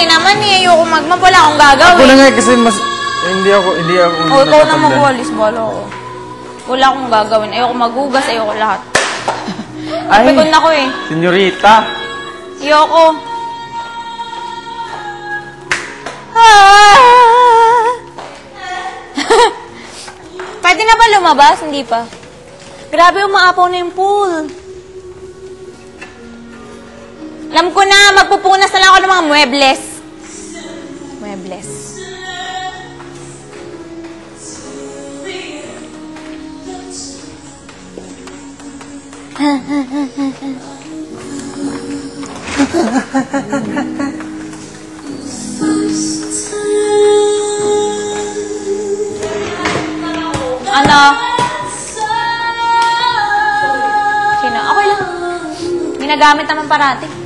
kasi naman eh. Ayoko magmap. Wala akong Ako gagawin. na nga eh, kasi mas... eh, hindi ako, hindi ako O, ikaw na magwalis. Bala ko. Wala akong gagawin. Ayoko maghugas. Ayoko lahat. Ay, Napikon ako eh. senyorita. Ayoko. Ah! Pwede na ba lumabas? Hindi pa. Grabe, umaapaw na yung pool. Alam ko na, magpupunas na lang ako ng mga. Muebles. Ano? Sino? Okay lang. Ginagamit naman parati.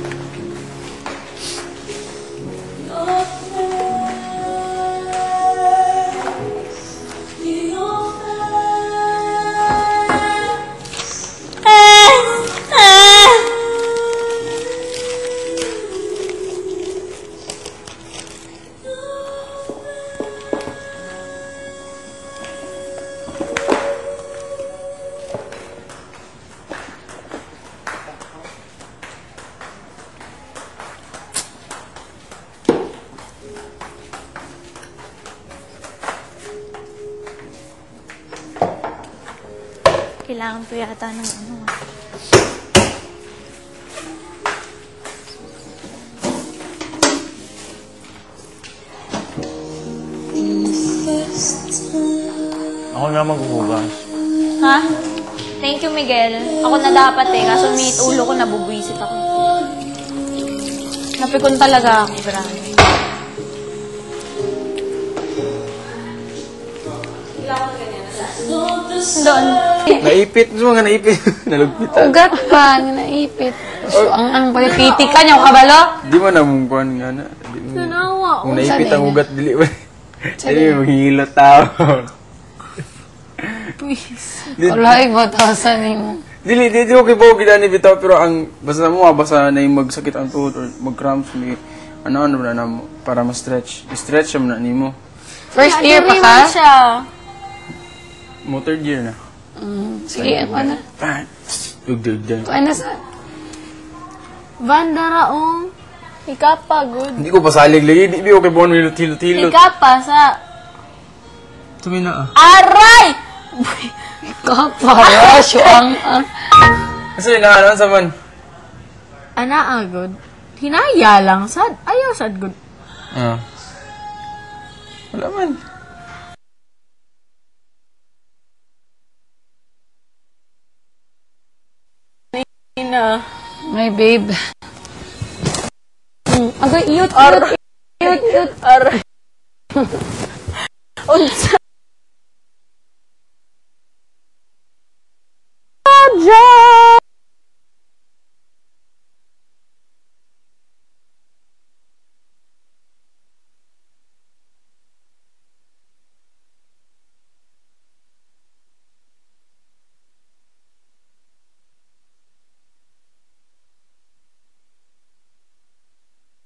Kailangan ko yata ng ano. Ako nga maghuhugas. Ha? Thank you, Miguel. Ako na dapat eh. Kaso may ulo ko, nabubwisit ako. Napikon talaga ako, grabe. Doon. Naipit. Gusto mo nga naipit. Nalugpitan. Ugat pa, nga naipit. So, ang ang pagkiti ka niyo, kabalo? Di mo namungkuhan nga na. Di mo. Nanawa. Kung naipit ang ugat, dili ba? Dili mo maghihilot tao. Di- Wala, ibatasan mo. Dili, di, di okay po ginani bitaw pero ang basta mo basta na yung magsakit ang tuhod or mag-cramps may ano ano na na mo para ma-stretch. I-stretch mo na nimo. First year pa ka? siya. Mo third year na. Mm, sige, ano na? Ah, Dug dug dug. Ano sa? Banda raong. Ikapa, good. Hindi ko pasalig lagi, di di okay po hilot hilot hilot. Ikapa sa... Tumi na ah. Aray! Kapara, ang ang. Kasi na ano sa man. Ana, ah, good. Hinaya lang, sad. Ayaw, sad, good. Ah. Wala man. Ina. My babe. Mm, Agay, iyot, Aray. iyot, iyot. Aray. Unsa?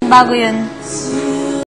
Bago yun.